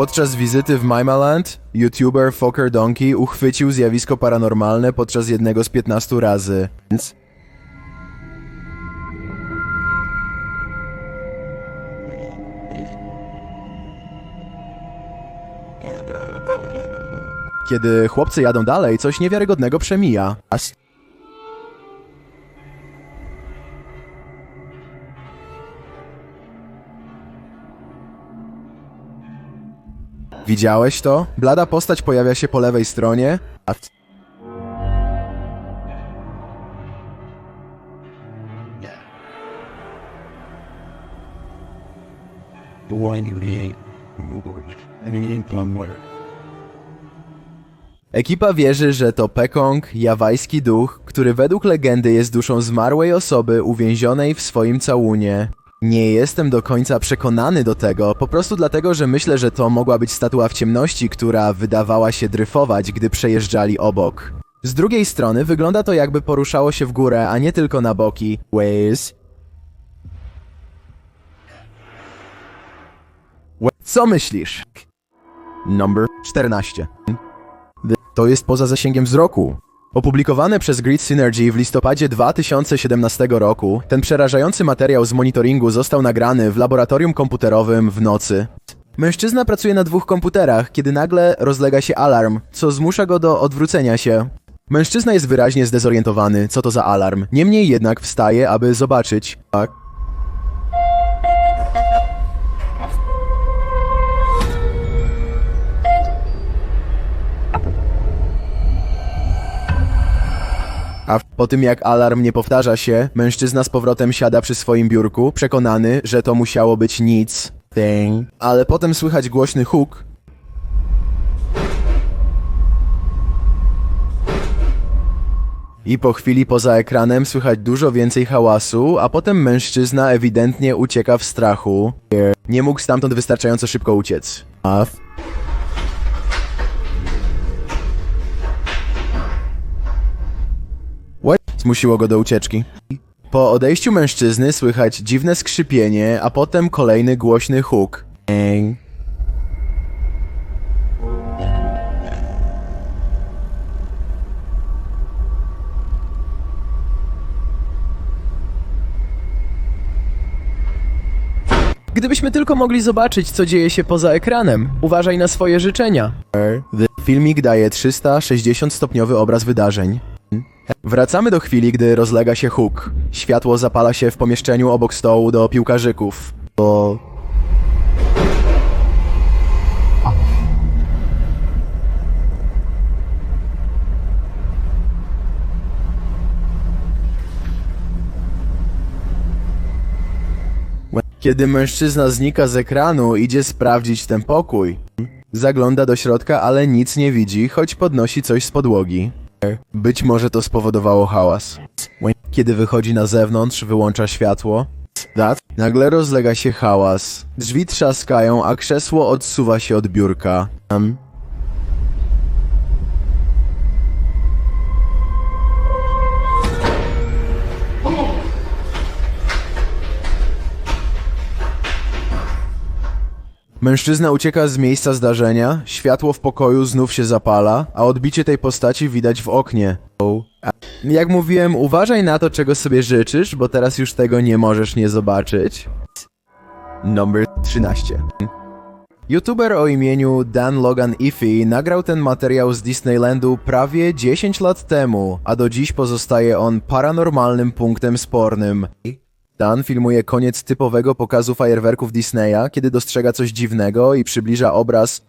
Podczas wizyty w Mimaland, youtuber Fokker Donkey uchwycił zjawisko paranormalne podczas jednego z 15 razy. Kiedy chłopcy jadą dalej, coś niewiarygodnego przemija. Widziałeś to? Blada postać pojawia się po lewej stronie, a. Ekipa wierzy, że to Pekong, jawajski duch, który według legendy jest duszą zmarłej osoby uwięzionej w swoim całunie. Nie jestem do końca przekonany do tego, po prostu dlatego, że myślę, że to mogła być statua w ciemności, która wydawała się dryfować, gdy przejeżdżali obok. Z drugiej strony wygląda to jakby poruszało się w górę, a nie tylko na boki. Wha- Co myślisz? Number 14. To jest poza zasięgiem wzroku. Opublikowane przez Grid Synergy w listopadzie 2017 roku, ten przerażający materiał z monitoringu został nagrany w laboratorium komputerowym w nocy. Mężczyzna pracuje na dwóch komputerach, kiedy nagle rozlega się alarm, co zmusza go do odwrócenia się. Mężczyzna jest wyraźnie zdezorientowany, co to za alarm. Niemniej jednak wstaje, aby zobaczyć. Tak. A po tym jak alarm nie powtarza się, mężczyzna z powrotem siada przy swoim biurku, przekonany, że to musiało być nic. Thing. Ale potem słychać głośny huk. I po chwili poza ekranem słychać dużo więcej hałasu, a potem mężczyzna ewidentnie ucieka w strachu. Nie mógł stamtąd wystarczająco szybko uciec. Zmusiło go do ucieczki. Po odejściu mężczyzny słychać dziwne skrzypienie, a potem kolejny głośny huk. Gdybyśmy tylko mogli zobaczyć, co dzieje się poza ekranem. Uważaj na swoje życzenia. Filmik daje 360-stopniowy obraz wydarzeń. Wracamy do chwili, gdy rozlega się huk. Światło zapala się w pomieszczeniu obok stołu do piłkarzyków. Kiedy mężczyzna znika z ekranu, idzie sprawdzić ten pokój. Zagląda do środka, ale nic nie widzi, choć podnosi coś z podłogi. Być może to spowodowało hałas. Kiedy wychodzi na zewnątrz, wyłącza światło. That? Nagle rozlega się hałas. Drzwi trzaskają, a krzesło odsuwa się od biurka. Um. Mężczyzna ucieka z miejsca zdarzenia, światło w pokoju znów się zapala, a odbicie tej postaci widać w oknie. Jak mówiłem, uważaj na to, czego sobie życzysz, bo teraz już tego nie możesz nie zobaczyć. Number 13. YouTuber o imieniu Dan Logan Iffy nagrał ten materiał z Disneylandu prawie 10 lat temu, a do dziś pozostaje on paranormalnym punktem spornym. Dan filmuje koniec typowego pokazu fajerwerków Disneya, kiedy dostrzega coś dziwnego i przybliża obraz.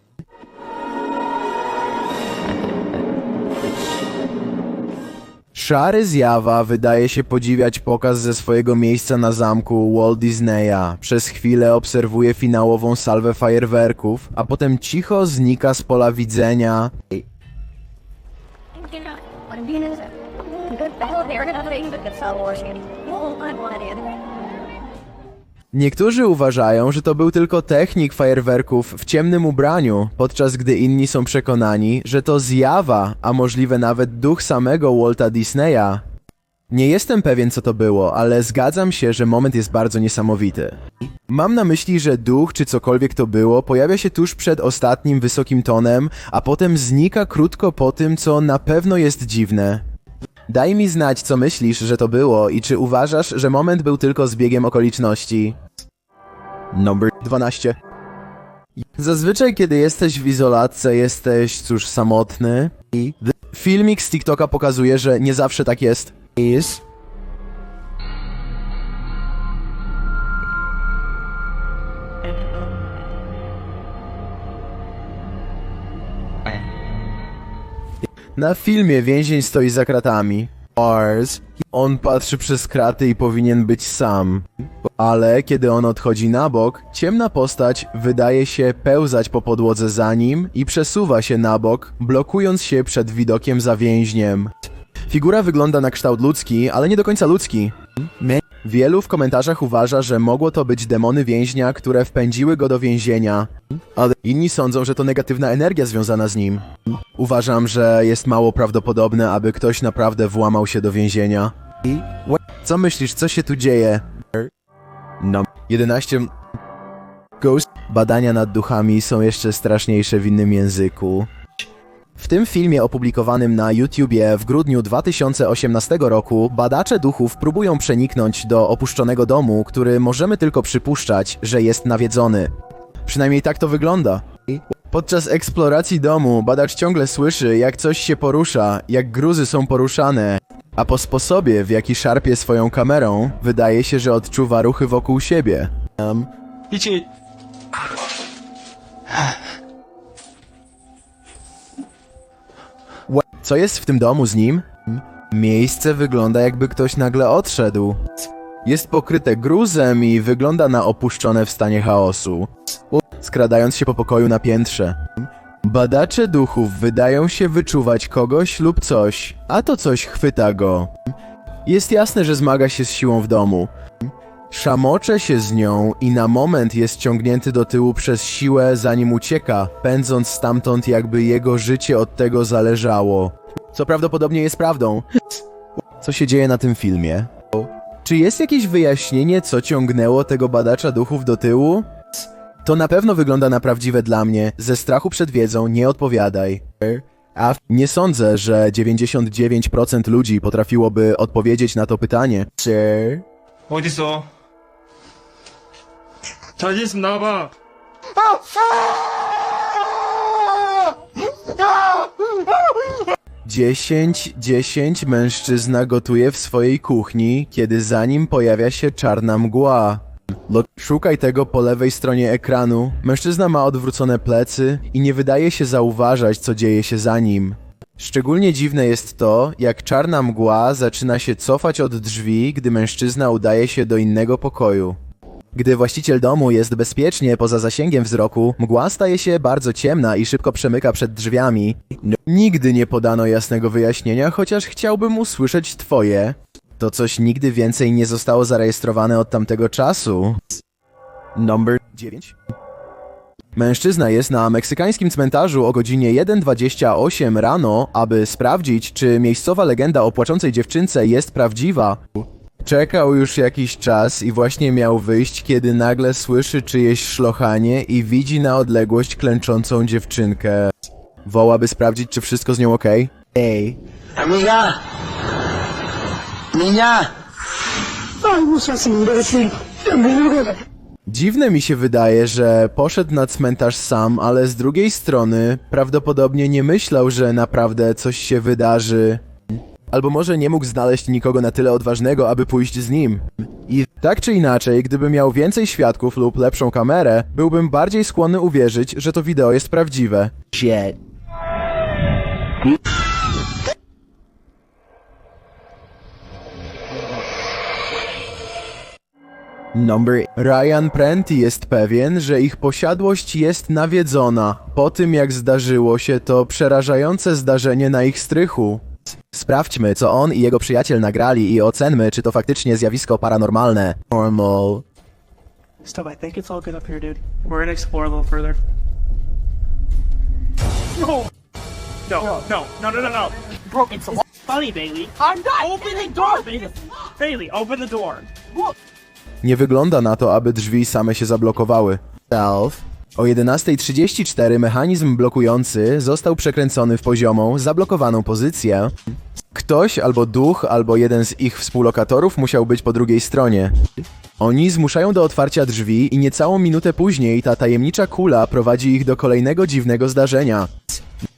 Szary zjawa wydaje się podziwiać pokaz ze swojego miejsca na zamku Walt Disneya. Przez chwilę obserwuje finałową salwę fajerwerków, a potem cicho znika z pola widzenia. Niektórzy uważają, że to był tylko technik fajerwerków w ciemnym ubraniu, podczas gdy inni są przekonani, że to zjawa, a możliwe nawet duch samego Walta Disneya. Nie jestem pewien co to było, ale zgadzam się, że moment jest bardzo niesamowity. Mam na myśli, że duch czy cokolwiek to było pojawia się tuż przed ostatnim wysokim tonem, a potem znika krótko po tym, co na pewno jest dziwne. Daj mi znać, co myślisz, że to było i czy uważasz, że moment był tylko zbiegiem okoliczności. Number 12. Zazwyczaj, kiedy jesteś w izolatce, jesteś, cóż, samotny. I filmik z TikToka pokazuje, że nie zawsze tak jest. Is. Na filmie więzień stoi za kratami. Ars. On patrzy przez kraty i powinien być sam. Ale kiedy on odchodzi na bok, ciemna postać wydaje się pełzać po podłodze za nim i przesuwa się na bok, blokując się przed widokiem za więźniem. Figura wygląda na kształt ludzki, ale nie do końca ludzki. Wielu w komentarzach uważa, że mogło to być demony więźnia, które wpędziły go do więzienia, ale inni sądzą, że to negatywna energia związana z nim. Uważam, że jest mało prawdopodobne, aby ktoś naprawdę włamał się do więzienia. Co myślisz, co się tu dzieje? No. 11. Ghost. Badania nad duchami są jeszcze straszniejsze w innym języku. W tym filmie opublikowanym na YouTubie w grudniu 2018 roku badacze duchów próbują przeniknąć do opuszczonego domu, który możemy tylko przypuszczać, że jest nawiedzony. Przynajmniej tak to wygląda. Podczas eksploracji domu badacz ciągle słyszy, jak coś się porusza, jak gruzy są poruszane, a po sposobie, w jaki szarpie swoją kamerą, wydaje się, że odczuwa ruchy wokół siebie. Um, 이 Co jest w tym domu z nim? Miejsce wygląda jakby ktoś nagle odszedł. Jest pokryte gruzem i wygląda na opuszczone w stanie chaosu. Skradając się po pokoju na piętrze. Badacze duchów wydają się wyczuwać kogoś lub coś, a to coś chwyta go. Jest jasne, że zmaga się z siłą w domu. Szamocze się z nią i na moment jest ciągnięty do tyłu przez siłę, zanim ucieka, pędząc stamtąd, jakby jego życie od tego zależało. Co prawdopodobnie jest prawdą. Co się dzieje na tym filmie? Czy jest jakieś wyjaśnienie, co ciągnęło tego badacza duchów do tyłu? To na pewno wygląda na prawdziwe dla mnie. Ze strachu przed wiedzą nie odpowiadaj. A nie sądzę, że 99% ludzi potrafiłoby odpowiedzieć na to pytanie. Sir? 어딨어? 자신 있으면 나와봐. 10, 10 mężczyzna gotuje w swojej kuchni, kiedy za nim pojawia się czarna mgła. Lo- Szukaj tego po lewej stronie ekranu. Mężczyzna ma odwrócone plecy i nie wydaje się zauważać, co dzieje się za nim. Szczególnie dziwne jest to, jak czarna mgła zaczyna się cofać od drzwi, gdy mężczyzna udaje się do innego pokoju. Gdy właściciel domu jest bezpiecznie poza zasięgiem wzroku, mgła staje się bardzo ciemna i szybko przemyka przed drzwiami. Nigdy nie podano jasnego wyjaśnienia, chociaż chciałbym usłyszeć twoje. To coś nigdy więcej nie zostało zarejestrowane od tamtego czasu. Number 9. Mężczyzna jest na meksykańskim cmentarzu o godzinie 1.28 rano, aby sprawdzić, czy miejscowa legenda o płaczącej dziewczynce jest prawdziwa. Czekał już jakiś czas i właśnie miał wyjść, kiedy nagle słyszy czyjeś szlochanie i widzi na odległość klęczącą dziewczynkę. Woła, by sprawdzić, czy wszystko z nią okej. Ej. Amiga. No. Amiga. Dziwne mi się wydaje, że poszedł na cmentarz sam, ale z drugiej strony prawdopodobnie nie myślał, że naprawdę coś się wydarzy. Albo może nie mógł znaleźć nikogo na tyle odważnego, aby pójść z nim. I tak czy inaczej, gdyby miał więcej świadków lub lepszą kamerę, byłbym bardziej skłonny uwierzyć, że to wideo jest prawdziwe. Shit. Number Ryan Prenti jest pewien, że ich posiadłość jest nawiedzona po tym, jak zdarzyło się to przerażające zdarzenie na ich strychu. Sprawdźmy, co on i jego przyjaciel nagrali i ocenmy, czy to faktycznie zjawisko paranormalne. Normal. Stop, I think it's all good up here, dude. We're gonna explore a little further. No! No, no, no, no, no, no! Bro, it's a funny, Bailey. I'm not. Open the door, Bailey. Bailey, open the door. Nie wygląda na to, aby drzwi same się zablokowały. Self. O 11.34 mechanizm blokujący został przekręcony w poziomą, zablokowaną pozycję. Ktoś albo duch, albo jeden z ich współlokatorów musiał być po drugiej stronie. Oni zmuszają do otwarcia drzwi i niecałą minutę później ta tajemnicza kula prowadzi ich do kolejnego dziwnego zdarzenia.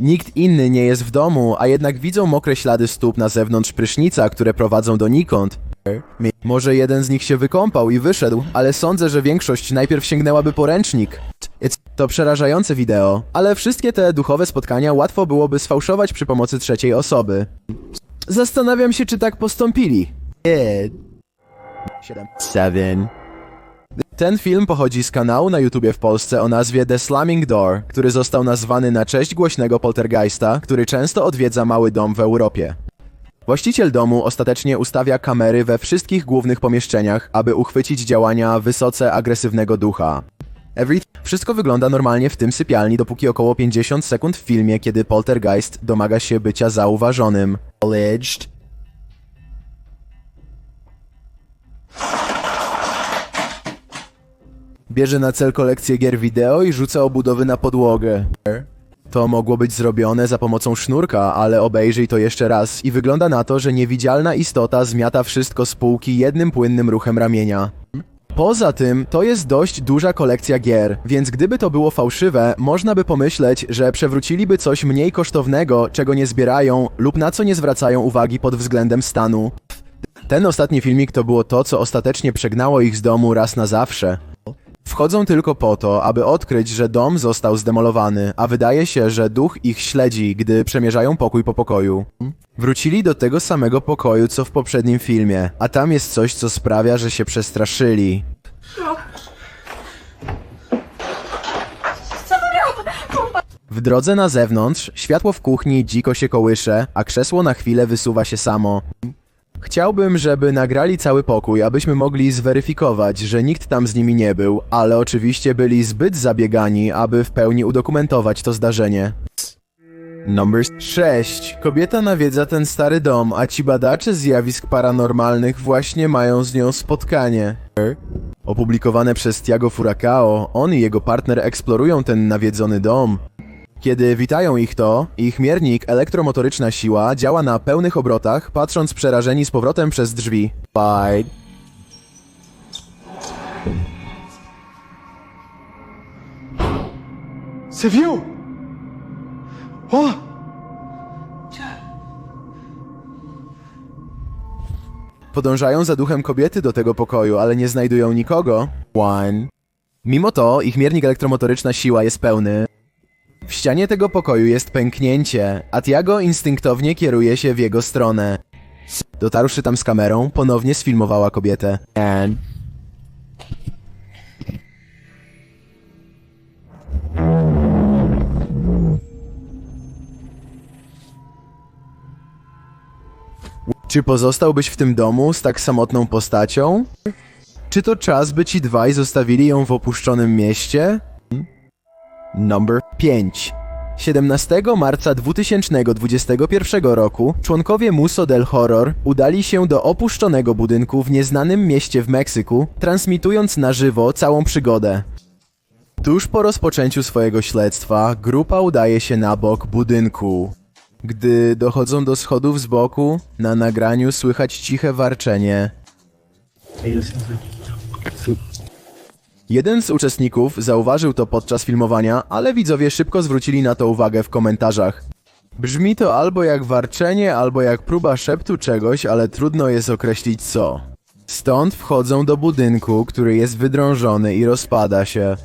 Nikt inny nie jest w domu, a jednak widzą mokre ślady stóp na zewnątrz prysznica, które prowadzą donikąd. Może jeden z nich się wykąpał i wyszedł, ale sądzę, że większość najpierw sięgnęłaby po ręcznik. To przerażające wideo, ale wszystkie te duchowe spotkania łatwo byłoby sfałszować przy pomocy trzeciej osoby. Zastanawiam się, czy tak postąpili. Seven. Ten film pochodzi z kanału na YouTubie w Polsce o nazwie The Slamming Door, który został nazwany na cześć głośnego poltergeista, który często odwiedza mały dom w Europie. Właściciel domu ostatecznie ustawia kamery we wszystkich głównych pomieszczeniach, aby uchwycić działania wysoce agresywnego ducha. Every... Wszystko wygląda normalnie w tym sypialni, dopóki około 50 sekund w filmie, kiedy poltergeist domaga się bycia zauważonym. Alleged. Bierze na cel kolekcję gier wideo i rzuca obudowy na podłogę. To mogło być zrobione za pomocą sznurka, ale obejrzyj to jeszcze raz i wygląda na to, że niewidzialna istota zmiata wszystko z półki jednym płynnym ruchem ramienia. Poza tym, to jest dość duża kolekcja gier, więc gdyby to było fałszywe, można by pomyśleć, że przewróciliby coś mniej kosztownego, czego nie zbierają lub na co nie zwracają uwagi pod względem stanu. Ten ostatni filmik to było to, co ostatecznie przegnało ich z domu raz na zawsze. Wchodzą tylko po to, aby odkryć, że dom został zdemolowany, a wydaje się, że duch ich śledzi, gdy przemierzają pokój po pokoju. Wrócili do tego samego pokoju, co w poprzednim filmie, a tam jest coś, co sprawia, że się przestraszyli. W drodze na zewnątrz, światło w kuchni dziko się kołysze, a krzesło na chwilę wysuwa się samo. Chciałbym, żeby nagrali cały pokój, abyśmy mogli zweryfikować, że nikt tam z nimi nie był, ale oczywiście byli zbyt zabiegani, aby w pełni udokumentować to zdarzenie. Number 6. Kobieta nawiedza ten stary dom, a ci badacze zjawisk paranormalnych właśnie mają z nią spotkanie. Opublikowane przez Tiago Furacao, on i jego partner eksplorują ten nawiedzony dom. Kiedy witają ich to, ich miernik elektromotoryczna siła działa na pełnych obrotach, patrząc przerażeni z powrotem przez drzwi. Bye. C'est vieux Oh Podążają za duchem kobiety do tego pokoju, ale nie znajdują nikogo. One. Mimo to, ich miernik elektromotoryczna siła jest pełny. W ścianie tego pokoju jest pęknięcie, a Tiago instynktownie kieruje się w jego stronę. Dotarłszy tam z kamerą, ponownie sfilmowała kobietę. And... Czy pozostałbyś w tym domu z tak samotną postacią? Czy to czas, by ci dwaj zostawili ją w opuszczonym mieście? Number 5. 17 marca 2021 roku członkowie Muso del Horror udali się do opuszczonego budynku w nieznanym mieście w Meksyku, transmitując na żywo całą przygodę. Tuż po rozpoczęciu swojego śledztwa, grupa udaje się na bok budynku. Gdy dochodzą do schodów z boku, na nagraniu słychać ciche warczenie. Jeden z uczestników zauważył to podczas filmowania, ale widzowie szybko zwrócili na to uwagę w komentarzach. Brzmi to albo jak warczenie, albo jak próba szeptu czegoś, ale trudno jest określić co. Stąd wchodzą do budynku, który jest wydrążony i rozpada się.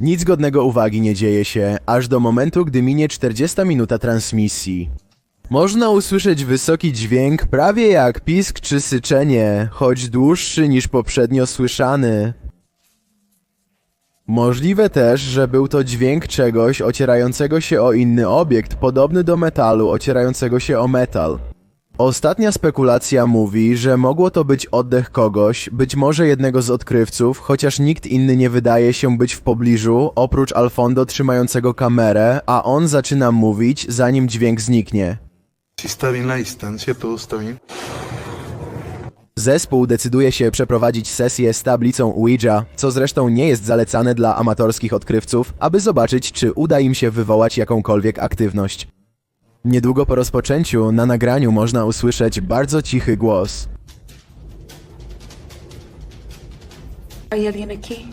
Nic godnego uwagi nie dzieje się, aż do momentu, gdy minie 40 minuta transmisji. Można usłyszeć wysoki dźwięk, prawie jak pisk czy syczenie, choć dłuższy niż poprzednio słyszany. Możliwe też, że był to dźwięk czegoś ocierającego się o inny obiekt, podobny do metalu ocierającego się o metal. Ostatnia spekulacja mówi, że mogło to być oddech kogoś, być może jednego z odkrywców, chociaż nikt inny nie wydaje się być w pobliżu, oprócz Alfondo trzymającego kamerę, a on zaczyna mówić, zanim dźwięk zniknie. Si está bien la distancia, todo está bien. Zespół decyduje się przeprowadzić sesję z tablicą Ouija, co zresztą nie jest zalecane dla amatorskich odkrywców, aby zobaczyć, czy uda im się wywołać jakąkolwiek aktywność. Niedługo po rozpoczęciu na nagraniu można usłyszeć bardzo cichy głos. ¿Hay alguien aquí?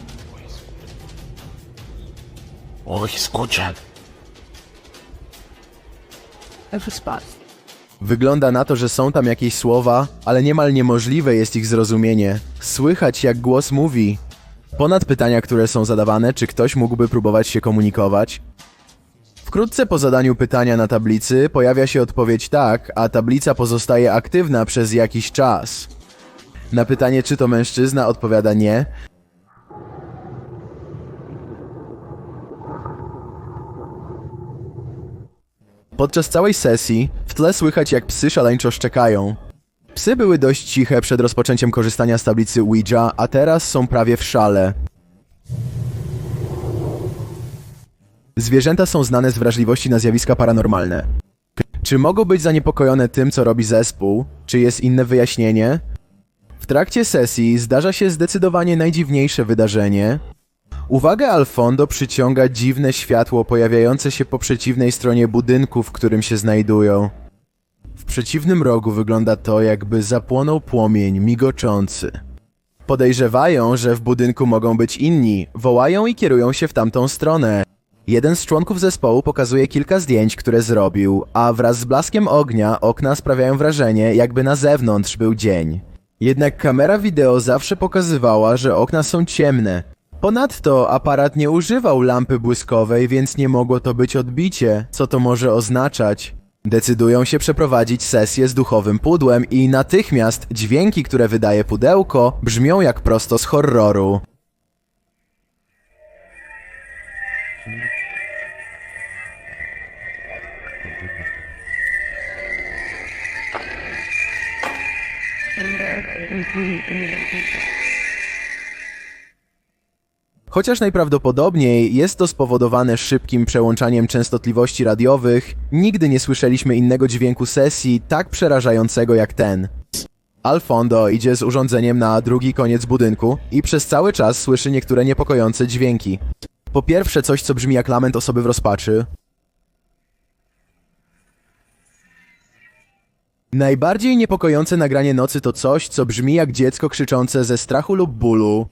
Spot. Wygląda na to, że są tam jakieś słowa, ale niemal niemożliwe jest ich zrozumienie. Słychać jak głos mówi. Ponad pytania, które są zadawane, czy ktoś mógłby próbować się komunikować? Wkrótce po zadaniu pytania na tablicy pojawia się odpowiedź tak, a tablica pozostaje aktywna przez jakiś czas. Na pytanie, czy to mężczyzna, odpowiada nie. Podczas całej sesji w tle słychać jak psy szaleńczo szczekają. Psy były dość ciche przed rozpoczęciem korzystania z tablicy Ouija, a teraz są prawie w szale. Zwierzęta są znane z wrażliwości na zjawiska paranormalne. Czy mogą być zaniepokojone tym, co robi zespół? Czy jest inne wyjaśnienie? W trakcie sesji zdarza się zdecydowanie najdziwniejsze wydarzenie. Uwagę Alfondo przyciąga dziwne światło pojawiające się po przeciwnej stronie budynku, w którym się znajdują. W przeciwnym rogu wygląda to, jakby zapłonął płomień migoczący. Podejrzewają, że w budynku mogą być inni, wołają i kierują się w tamtą stronę. Jeden z członków zespołu pokazuje kilka zdjęć, które zrobił, a wraz z blaskiem ognia okna sprawiają wrażenie, jakby na zewnątrz był dzień. Jednak kamera wideo zawsze pokazywała, że okna są ciemne. Ponadto aparat nie używał lampy błyskowej, więc nie mogło to być odbicie. Co to może oznaczać? Decydują się przeprowadzić sesję z duchowym pudłem i natychmiast dźwięki, które wydaje pudełko, brzmią jak prosto z horroru. Chociaż najprawdopodobniej jest to spowodowane szybkim przełączaniem częstotliwości radiowych, nigdy nie słyszeliśmy innego dźwięku sesji tak przerażającego jak ten. Alfondo idzie z urządzeniem na drugi koniec budynku i przez cały czas słyszy niektóre niepokojące dźwięki. Po pierwsze coś, co brzmi jak lament osoby w rozpaczy. Najbardziej niepokojące nagranie nocy to coś, co brzmi jak dziecko krzyczące ze strachu lub bólu.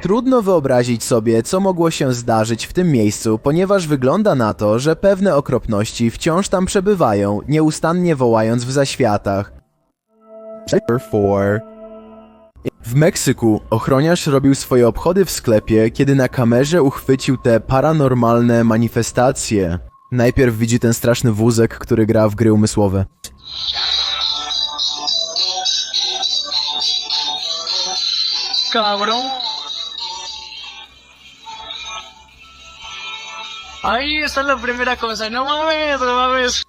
Trudno wyobrazić sobie, co mogło się zdarzyć w tym miejscu, ponieważ wygląda na to, że pewne okropności wciąż tam przebywają, nieustannie wołając w zaświatach. Chapter 4 W Meksyku ochroniarz robił swoje obchody w sklepie, kiedy na kamerze uchwycił te paranormalne manifestacje. Najpierw widzi ten straszny wózek, który gra w gry umysłowe. Cabrón. Ahí está la primera cosa. No mames, no mames.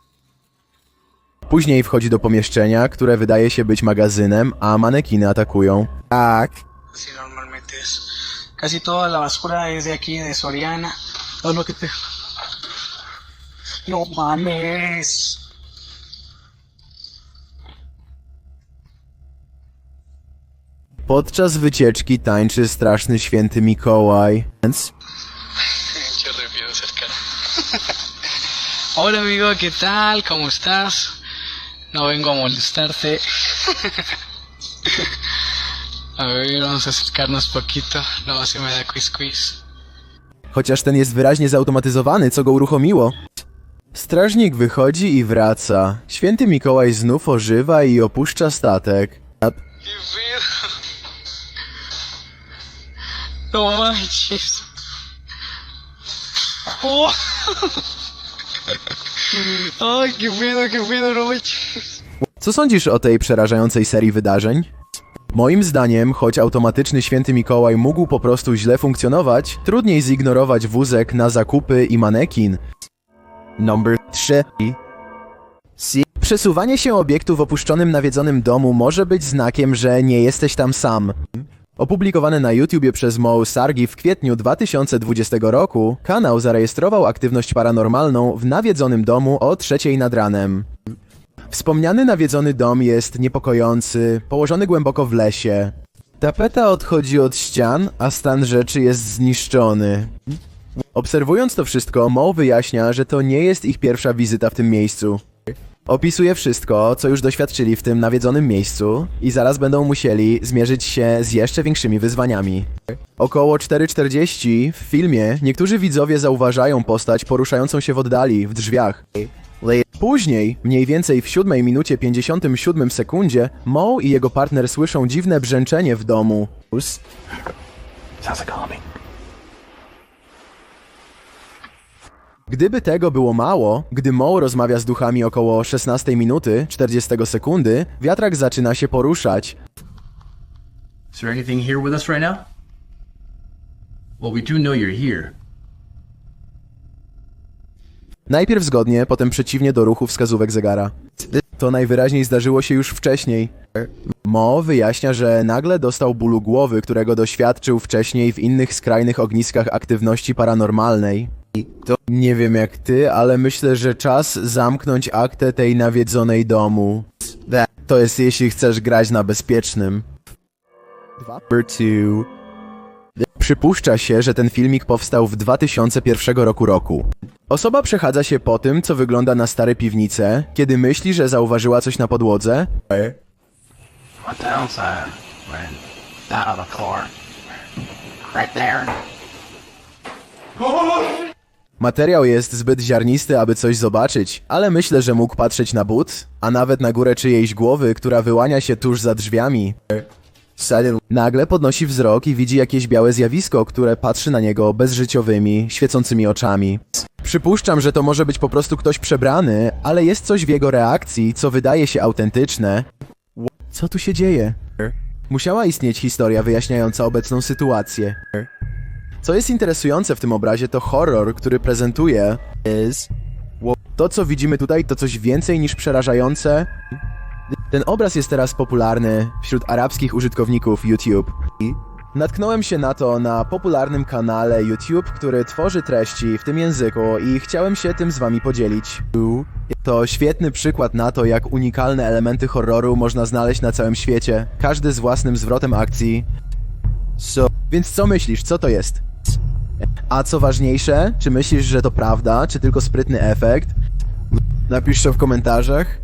Później wchodzi do pomieszczenia, które wydaje się być magazynem, a manekiny atakują. Tak. Sí, normalmente es. Casi toda la basura es de aquí, de Soriana. Todo lo que te. No mames. Podczas wycieczki tańczy straszny święty Mikołaj. Więc. Hola amigo, ¿qué tal? ¿Cómo estás? No vengo a molestarte. A ver, vamos a acercarnos poquito. No, se me da quiz quiz. Chociaż ten jest wyraźnie zautomatyzowany, co go uruchomiło. Strażnik wychodzi i wraca. Święty Mikołaj znów ożywa i opuszcza statek. A ¿Qué pedo? No manches. Oh. Ay, qué pedo, qué pedo, no manches. Co sądzisz o tej przerażającej serii wydarzeń? Moim zdaniem, choć automatyczny święty Mikołaj mógł po prostu źle funkcjonować, trudniej zignorować wózek na zakupy i manekin. Number 3. Si- Przesuwanie się obiektu w opuszczonym nawiedzonym domu może być znakiem, że nie jesteś tam sam. Opublikowany na YouTubie przez Mo Sargi w kwietniu 2020 roku, kanał zarejestrował aktywność paranormalną w nawiedzonym domu o trzeciej nad ranem. Wspomniany nawiedzony dom jest niepokojący, położony głęboko w lesie. Tapeta odchodzi od ścian, a stan rzeczy jest zniszczony. Obserwując to wszystko, Mo wyjaśnia, że to nie jest ich pierwsza wizyta w tym miejscu. Opisuje wszystko, co już doświadczyli w tym nawiedzonym miejscu i zaraz będą musieli zmierzyć się z jeszcze większymi wyzwaniami. Około 4.40 w filmie niektórzy widzowie zauważają postać poruszającą się w oddali, w drzwiach. Później, mniej więcej w 7 minucie 57 sekundzie, Mo i jego partner słyszą dziwne brzęczenie w domu. Sounds like a humming. Gdyby tego było mało, gdy Mo rozmawia z duchami około 16 minuty 40 sekundy, wiatrak zaczyna się poruszać. Is there anything here with us right now? Well, we do know you're here. Najpierw zgodnie, potem przeciwnie do ruchu wskazówek zegara. To najwyraźniej zdarzyło się już wcześniej. Mo wyjaśnia, że nagle dostał bólu głowy, którego doświadczył wcześniej w innych skrajnych ogniskach aktywności paranormalnej. To nie wiem jak ty, ale myślę, że czas zamknąć aktę tej nawiedzonej domu. To jest jeśli chcesz grać na bezpiecznym. Number two. Przypuszcza się, że ten filmik powstał w 2001 roku roku. Osoba przechadza się po tym, co wygląda na stare piwnice, kiedy myśli, że zauważyła coś na podłodze, What the hell's that? On the floor. Right there. Materiał jest zbyt ziarnisty, aby coś zobaczyć, ale myślę, że mógł patrzeć na but, a nawet na górę czyjejś głowy, która wyłania się tuż za drzwiami. Nagle podnosi wzrok i widzi jakieś białe zjawisko, które patrzy na niego bezżyciowymi, świecącymi oczami. Przypuszczam, że to może być po prostu ktoś przebrany, ale jest coś w jego reakcji, co wydaje się autentyczne. Co tu się dzieje? Musiała istnieć historia wyjaśniająca obecną sytuację. Co jest interesujące w tym obrazie to horror, który prezentuje is to co widzimy tutaj to coś więcej niż przerażające. Ten obraz jest teraz popularny wśród arabskich użytkowników YouTube. Natknąłem się na to na popularnym kanale YouTube, który tworzy treści w tym języku i chciałem się tym z wami podzielić. To świetny przykład na to, jak unikalne elementy horroru można znaleźć na całym świecie, każdy z własnym zwrotem akcji. So, więc co myślisz, co to jest? A co ważniejsze, czy myślisz, że to prawda, czy tylko sprytny efekt? Napisz to w komentarzach.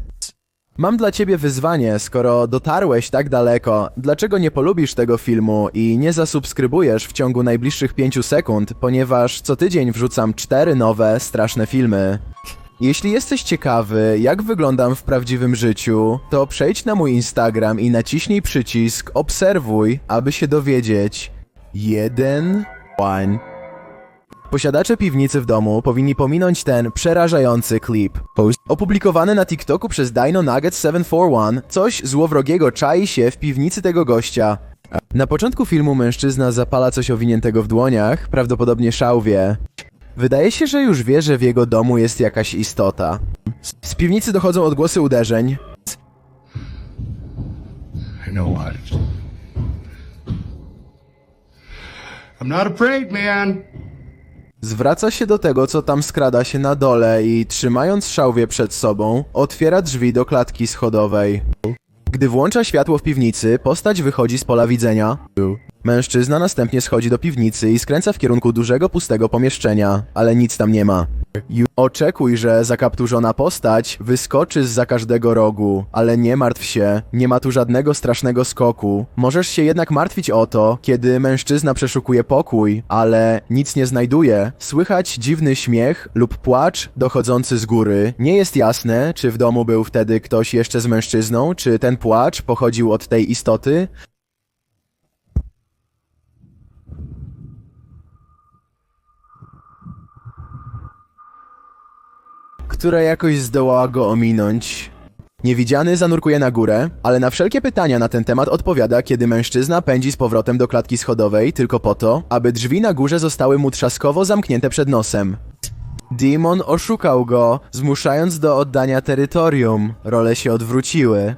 Mam dla ciebie wyzwanie, skoro dotarłeś tak daleko, dlaczego nie polubisz tego filmu i nie zasubskrybujesz w ciągu najbliższych 5 sekund, ponieważ co tydzień wrzucam cztery nowe, straszne filmy. Jeśli jesteś ciekawy, jak wyglądam w prawdziwym życiu, to przejdź na mój Instagram i naciśnij przycisk obserwuj, aby się dowiedzieć. Jeden, one. Posiadacze piwnicy w domu powinni pominąć ten przerażający klip. Opublikowany na TikToku przez Dino Nugget 741, coś złowrogiego czai się w piwnicy tego gościa. Na początku filmu mężczyzna zapala coś owiniętego w dłoniach, prawdopodobnie szałwie. Wydaje się, że już wie, że w jego domu jest jakaś istota. Z piwnicy dochodzą odgłosy uderzeń. You know what? I'm not afraid, man. Zwraca się do tego, co tam skrada się na dole i trzymając szałwię przed sobą, otwiera drzwi do klatki schodowej. Gdy włącza światło w piwnicy, postać wychodzi z pola widzenia. Mężczyzna następnie schodzi do piwnicy i skręca w kierunku dużego pustego pomieszczenia, ale nic tam nie ma. Oczekuj, że zakapturzona postać wyskoczy z za każdego rogu, ale nie martw się, nie ma tu żadnego strasznego skoku. Możesz się jednak martwić o to, kiedy mężczyzna przeszukuje pokój, ale nic nie znajduje. Słychać dziwny śmiech lub płacz dochodzący z góry. Nie jest jasne, czy w domu był wtedy ktoś jeszcze z mężczyzną, czy ten płacz pochodził od tej istoty, która jakoś zdołała go ominąć. Niewidziany zanurkuje na górę, ale na wszelkie pytania na ten temat odpowiada, kiedy mężczyzna pędzi z powrotem do klatki schodowej tylko po to, aby drzwi na górze zostały mu trzaskowo zamknięte przed nosem. Demon oszukał go, zmuszając do oddania terytorium. Role się odwróciły.